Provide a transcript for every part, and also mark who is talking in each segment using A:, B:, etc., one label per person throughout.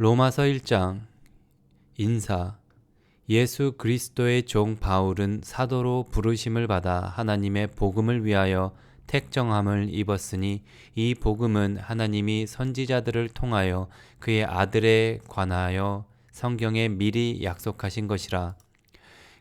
A: 로마서 1장 인사 예수 그리스도의 종 바울은 사도로 부르심을 받아 하나님의 복음을 위하여 택정함을 입었으니 이 복음은 하나님이 선지자들을 통하여 그의 아들에 관하여 성경에 미리 약속하신 것이라.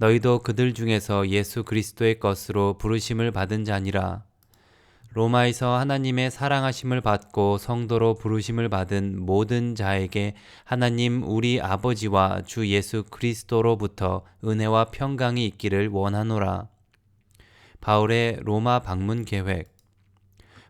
A: 너희도 그들 중에서 예수 그리스도의 것으로 부르심을 받은 자니라. 로마에서 하나님의 사랑하심을 받고 성도로 부르심을 받은 모든 자에게 하나님 우리 아버지와 주 예수 그리스도로부터 은혜와 평강이 있기를 원하노라. 바울의 로마 방문 계획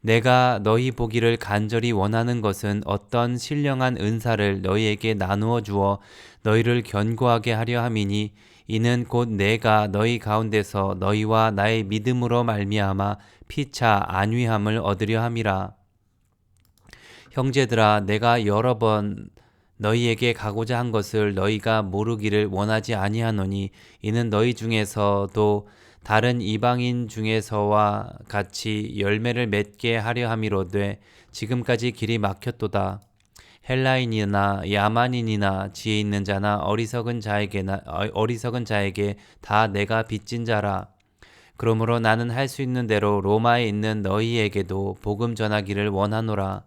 A: 내가 너희 보기를 간절히 원하는 것은 어떤 신령한 은사를 너희에게 나누어 주어 너희를 견고하게 하려 함이니 이는 곧 내가 너희 가운데서 너희와 나의 믿음으로 말미암아 피차 안위함을 얻으려 함이라. 형제들아 내가 여러 번 너희에게 가고자 한 것을 너희가 모르기를 원하지 아니하노니 이는 너희 중에서도 다른 이방인 중에서와 같이 열매를 맺게 하려 함이로되 지금까지 길이 막혔도다. 헬라인이나 야만인이나 지혜 있는 자나 어리석은 자에게나 어, 어리석은 자에게 다 내가 빚진 자라. 그러므로 나는 할 수 있는 대로 로마에 있는 너희에게도 복음 전하기를 원하노라.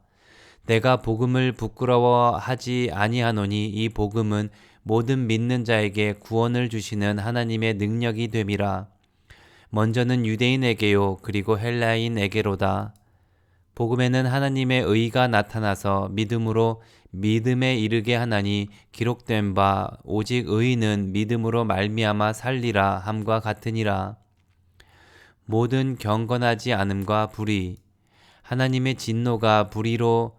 A: 내가 복음을 부끄러워하지 아니하노니 이 복음은 모든 믿는 자에게 구원을 주시는 하나님의 능력이 됨이라. 먼저는 유대인에게요 그리고 헬라인에게로다. 복음에는 하나님의 의가 나타나서 믿음으로 믿음에 이르게 하나니 기록된 바 오직 의인은 믿음으로 말미암아 살리라 함과 같으니라. 모든 경건하지 않음과 불의 하나님의 진노가 불의로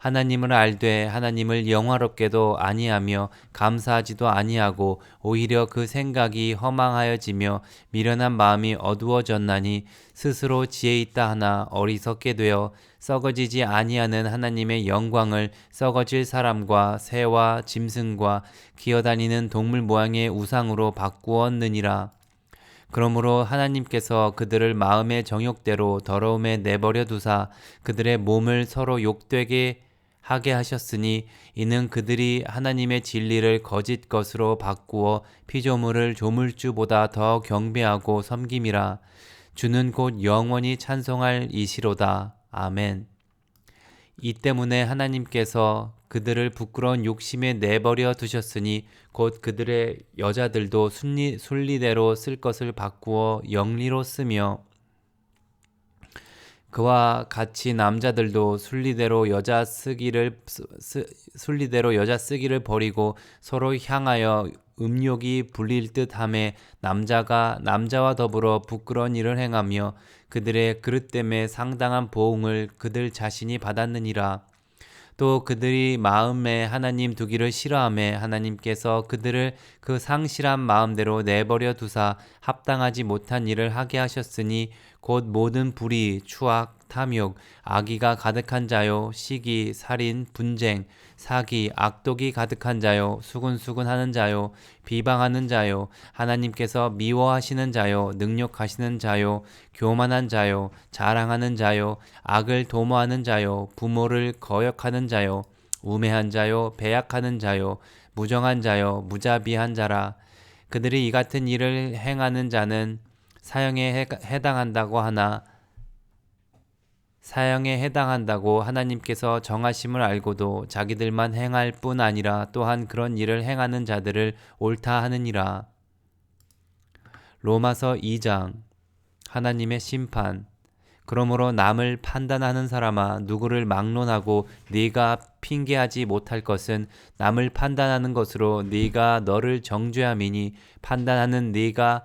A: 하나님을 알되 하나님을 영화롭게도 아니하며 감사하지도 아니하고 오히려 그 생각이 허망하여지며 미련한 마음이 어두워졌나니 스스로 지혜 있다 하나 어리석게 되어 썩어지지 아니하는 하나님의 영광을 썩어질 사람과 새와 짐승과 기어다니는 동물 모양의 우상으로 바꾸었느니라. 그러므로 하나님께서 그들을 마음의 정욕대로 더러움에 내버려 두사 그들의 몸을 서로 욕되게 하게 하셨으니 이는 그들이 하나님의 진리를 거짓 것으로 바꾸어 피조물을 조물주보다 더 경배하고 섬김이라. 주는 곧 영원히 찬송할 이시로다. 아멘. 이 때문에 하나님께서 그들을 부끄러운 욕심에 내버려 두셨으니 곧 그들의 여자들도 순리, 순리대로 쓸 것을 바꾸어 영리로 쓰며 그와 같이 남자들도 순리대로 여자 쓰기를 쓰, 순리대로 여자 쓰기를 버리고 서로 향하여 음욕이 불릴 듯함에 남자가 남자와 더불어 부끄러운 일을 행하며 그들의 그릇 때문에 상당한 보응을 그들 자신이 받았느니라. 또 그들이 마음에 하나님 두기를 싫어함에 하나님께서 그들을 그 상실한 마음대로 내버려 두사 합당하지 못한 일을 하게 하셨으니 곧 모든 불의, 추악, 탐욕, 악의가 가득한 자요, 시기, 살인, 분쟁, 사기, 악독이 가득한 자요, 수군수군하는 자요, 비방하는 자요, 하나님께서 미워하시는 자요, 능력하시는 자요, 교만한 자요, 자랑하는 자요, 악을 도모하는 자요, 부모를 거역하는 자요, 우매한 자요, 배약하는 자요, 무정한 자요, 무자비한 자라. 그들이 이 같은 일을 행하는 자는 사형에 해당한다고 하나 사형에 해당한다고 하나님께서 정하심을 알고도 자기들만 행할 뿐 아니라 또한 그런 일을 행하는 자들을 옳다 하느니라. 로마서 2장 하나님의 심판 그러므로 남을 판단하는 사람아 누구를 막론하고 네가 핑계하지 못할 것은 남을 판단하는 것으로 네가 너를 정죄함이니 판단하는 네가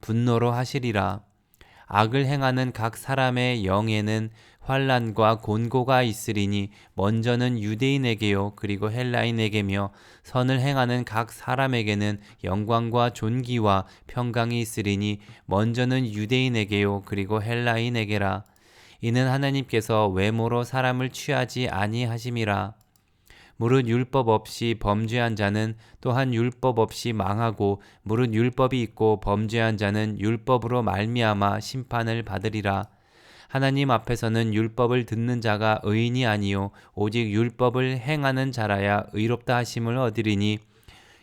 A: 분노로 하시리라. 악을 행하는 각 사람의 영에는 환란과 곤고가 있으리니 먼저는 유대인에게요 그리고 헬라인에게며 선을 행하는 각 사람에게는 영광과 존귀와 평강이 있으리니 먼저는 유대인에게요 그리고 헬라인에게라 이는 하나님께서 외모로 사람을 취하지 아니하심이라 무릇 율법 없이 범죄한 자는 또한 율법 없이 망하고 무릇 율법이 있고 범죄한 자는 율법으로 말미암아 심판을 받으리라. 하나님 앞에서는 율법을 듣는 자가 의인이 아니요 오직 율법을 행하는 자라야 의롭다 하심을 얻으리니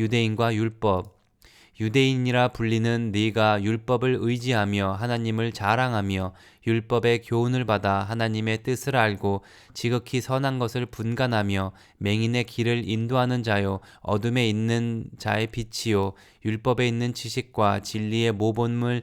A: 유대인과 율법. 유대인이라 불리는 네가 율법을 의지하며 하나님을 자랑하며 율법의 교훈을 받아 하나님의 뜻을 알고 지극히 선한 것을 분간하며 맹인의 길을 인도하는 자요 어둠에 있는 자의 빛이요 율법에 있는 지식과 진리의 모본물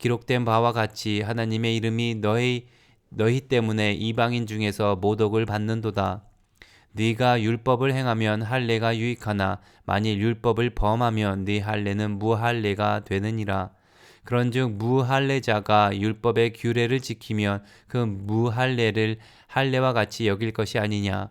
A: 기록된 바와 같이 하나님의 이름이 너희 너희 때문에 이방인 중에서 모독을 받는도다. 네가 율법을 행하면 할례가 유익하나 만일 율법을 범하면 네 할례는 무할례가 되느니라. 그런즉 무할례자가 율법의 규례를 지키면 그 무할례를 할례와 같이 여길 것이 아니냐.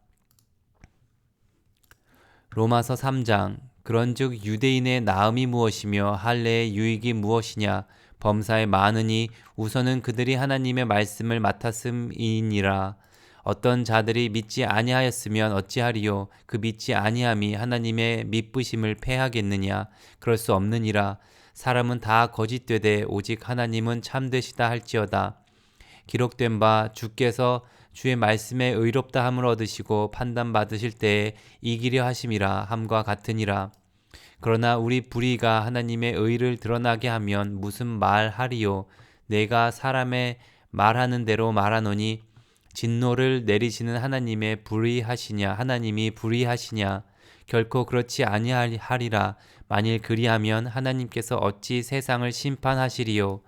A: 로마서 3장 그런즉 유대인의 나음이 무엇이며 할례의 유익이 무엇이냐? 범사에 많으니 우선은 그들이 하나님의 말씀을 맡았음이니라. 어떤 자들이 믿지 아니하였으면 어찌하리요? 그 믿지 아니함이 하나님의 믿부심을 패하겠느냐? 그럴 수 없느니라. 사람은 다 거짓되되 오직 하나님은 참되시다 할지어다. 기록된 바 주께서 주의 말씀에 의롭다 함을 얻으시고 판단 받으실 때에 이기려 하심이라 함과 같으니라. 그러나 우리 불의가 하나님의 의를 드러나게 하면 무슨 말하리요? 내가 사람의 말하는 대로 말하노니 진노를 내리시는 하나님의 불의하시냐? 하나님이 불의하시냐? 결코 그렇지 아니하리라. 만일 그리하면 하나님께서 어찌 세상을 심판하시리요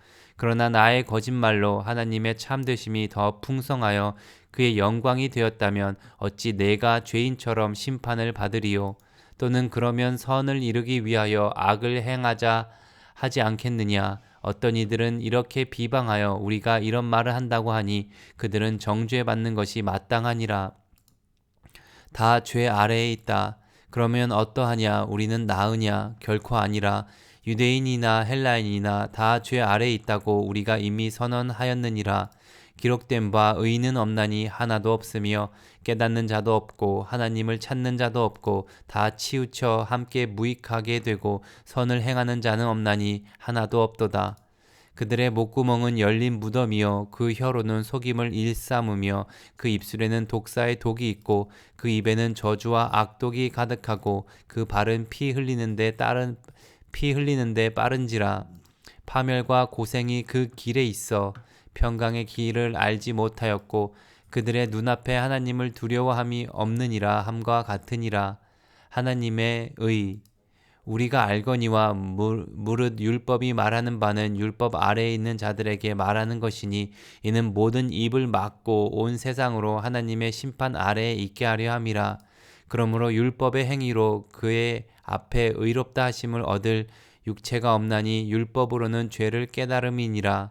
A: 그러나 나의 거짓말로 하나님의 참되심이 더 풍성하여 그의 영광이 되었다면 어찌 내가 죄인처럼 심판을 받으리요 또는 그러면 선을 이루기 위하여 악을 행하자 하지 않겠느냐 어떤 이들은 이렇게 비방하여 우리가 이런 말을 한다고 하니 그들은 정죄받는 것이 마땅하니라. 다 죄 아래에 있다. 그러면 어떠하냐? 우리는 나으냐? 결코 아니라. 유대인이나 헬라인이나 다 죄 아래에 있다고 우리가 이미 선언하였느니라. 기록된 바 의인은 없나니 하나도 없으며 깨닫는 자도 없고 하나님을 찾는 자도 없고 다 치우쳐 함께 무익하게 되고 선을 행하는 자는 없나니 하나도 없도다. 그들의 목구멍은 열린 무덤이요 그 혀로는 속임을 일삼으며 그 입술에는 독사의 독이 있고 그 입에는 저주와 악독이 가득하고 그 발은 피 흘리는데 따른 피 흘리는데 빠른지라. 파멸과 고생이 그 길에 있어 평강의 길을 알지 못하였고 그들의 눈앞에 하나님을 두려워함이 없느니라 함과 같으니라. 하나님의 의. 우리가 알거니와 무릇 율법이 말하는 바는 율법 아래에 있는 자들에게 말하는 것이니 이는 모든 입을 막고 온 세상으로 하나님의 심판 아래에 있게 하려 함이라 그러므로 율법의 행위로 그의 앞에 의롭다 하심을 얻을 육체가 없나니 율법으로는 죄를 깨달음이니라.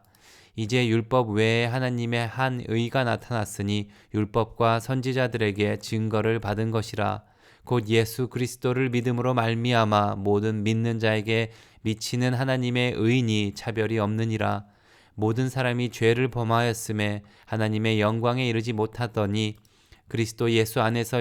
A: 이제 율법 외에 하나님의 한 의가 나타났으니 율법과 선지자들에게 증거를 받은 것이라. 곧 예수 그리스도를 믿음으로 말미암아 모든 믿는 자에게 미치는 하나님의 의인이 차별이 없느니라. 모든 사람이 죄를 범하였음에 하나님의 영광에 이르지 못하더니 그리스도 예수 안에서